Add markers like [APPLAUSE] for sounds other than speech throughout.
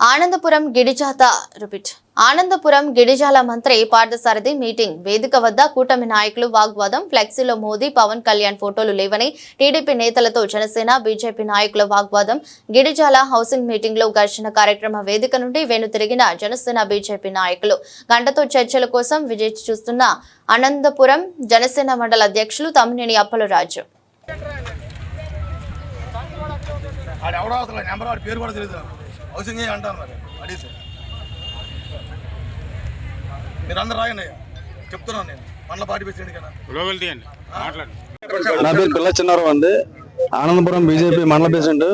Anandapuram గిడిజాత repeat. Anandapuram Gidijala మంత్రి Parthasarathi meeting. వేదిక వద్ద కూటమి నాయకులు వాగ్వాదం. ఫ్లెక్సీలో మోదీ పవన్ కళ్యాణ్ ఫోటోలు లేవని టీడీపీ నేతలతో జనసేన బీజేపీ నాయకుల వాగ్వాదం. గిడిజాల హౌసింగ్ మీటింగ్లో ఘర్షణ కార్యక్రమ వేదిక నుండి వెను తిరిగిన జనసేన బీజేపీ నాయకులు. గంటతో చర్చల కోసం విజయ్ చూస్తున్న అనంతపురం జనసేన మండల అధ్యక్షులు తమ్మినేని అప్పలరాజు. ఆడు ఎవడో అసలు నెంబర్ వాడి పేరు కూడా తెలియదు హౌసింగ్ ఏ అంటాను మరి అడిగితే మీరు అందరు రాయండి అయ్యా చెప్తున్నాను నేను మండల పార్టీ ప్రెసిడెంట్ కదా లోపల తీయండి మాట్లాడు నా పేరు పిల్ల చిన్నారావు అండి ఆనందపురం బీజేపీ మండల ప్రెసిడెంట్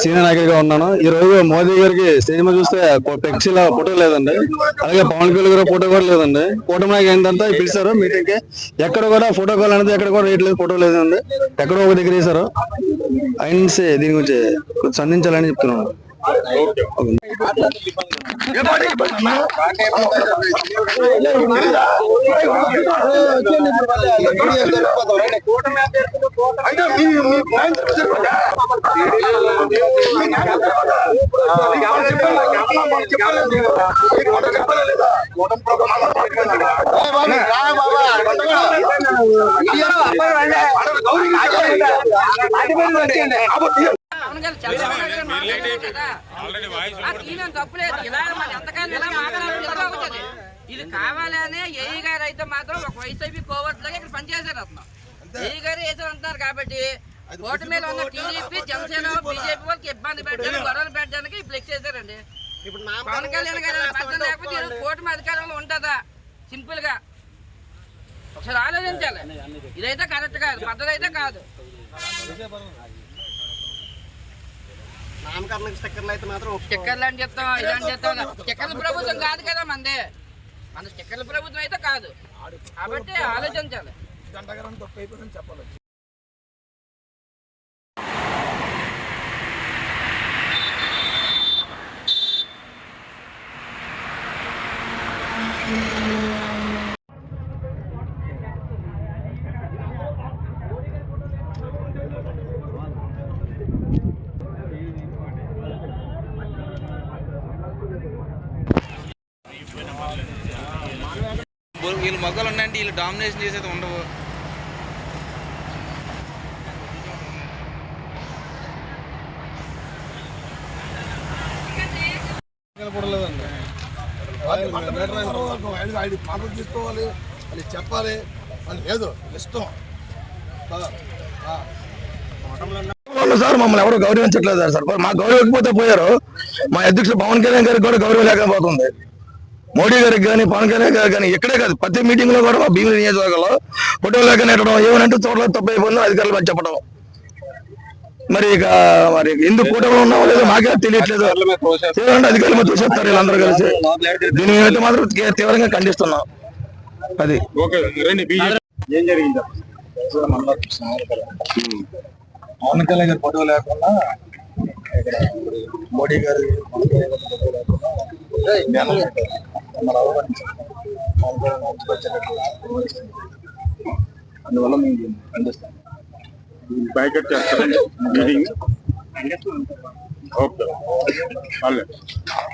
సీనియర్ నాయకుడిగా ఉన్నాను. ఈ రోజు మోదీ గారికి స్టేజ్ మీద చూస్తే ఫ్లెక్సీల ఫోటో లేదండి. అలాగే పవన్ కళ్యాణ్ గారు ఫోటో కూడా లేదండి. కూటమి నాయకు ఏంటంటే పిలిచారు మీటింగ్కి ఎక్కడ కూడా ఫోటో కాల్ అనేది ఎక్కడ కూడా రేట్ లేదు ఫోటో లేదండి. ఎక్కడో ఒక దగ్గర వేశారు. ఆయన దీని గురించి కొంచెం సంధించాలని చెప్తున్నాను. ఏ పార్టీ ఇబ్బంది గౌరీ పవన్ చంద్రబాబు గారు తీయడం తప్పులేదు ఇలా మరి ఎంతకాలం ఇలా మాట్లాడాలి ఎలా అవుతుంది ఇది కావాలనే ఏఈ గారు అయితే మాత్రం ఒక వైసీపీ కోవర్ట్ లాగా ఇక్కడ పనిచేశారు అతను. ఏఈ గారు వేసారు అంటున్నారు కాబట్టి ఓటు మీద ఉన్న టీడీపీ జనసేన బీజేపీ వాళ్ళకి ఇబ్బంది పెట్టడానికి గొడవలు పెట్టడానికి ఫ్లెక్స్ చేశారండి పవన్ కళ్యాణ్ గారు పద్ధతి లేకపోతే కూటమి అధికారంలో ఉంటుందా? సింపుల్గా. ఒకసారి ఆలోచించాలి. ఇదైతే కరెక్ట్ కాదు పద్ధతి అయితే కాదు నామకరణ స్టిక్కర్లు అయితే మాత్రం స్టిక్కర్లు అని చెప్తాం ఇలాంటి చెప్తాం స్టిక్కర్ల ప్రభుత్వం కాదు కదా మంది. మన స్టిక్కర్ల ప్రభుత్వం అయితే కాదు. కాబట్టి ఆలోచించాలి. గంటగారం తప్పు అయిపోయిందని చెప్పాలి. వీళ్ళు మొగ్గలు ఉన్నాయంటే వీళ్ళు డామినేషన్ చేసేది ఉండవు. ఆయన ఆయన మాటలు తీసుకోవాలి వాళ్ళు చెప్పాలి అని లేదు ఇష్టం. సార్ మమ్మల్ని ఎవరు గౌరవించట్లేదు సార్. మా గౌరవించకపోతే పోయారు. మా అధ్యక్షుడు పవన్ కళ్యాణ్ గారికి కూడా గౌరవం లేకపోతుంది మోడీ గారికి కానీ పవన్ కళ్యాణ్ గారికి కానీ ఇక్కడే కాదు ప్రతి మీటింగ్లో కూడా భీమిలి నియోజకవర్గంలో ఫోటో లేక నెట్టడం ఏమనంటే చోట్ల తప్పు అయిపోయిందో అధికారులు మంచి చెప్పడం. మరి ఇక మరి ఎందుకు కూటమి ఉన్నామో లేదో మాకే తెలియట్లేదు. తీవ్రంగా అధికారులు మీద చూసేస్తారు వీళ్ళందరూ కలిసి. దీని మీద మాత్రం తీవ్రంగా ఖండిస్తున్నాం. అది. పవన్ కళ్యాణ్ గారి ఫోటో లేకుండా మోడీ గారి ఫోటో లేకుండా. మమ్మల్ని విమర్శించారు. అందువల్ల మేము దీన్ని ఖండిస్తాం బైకట్ చేస్తారండి [LAUGHS] మీటింగ్? ఓకే.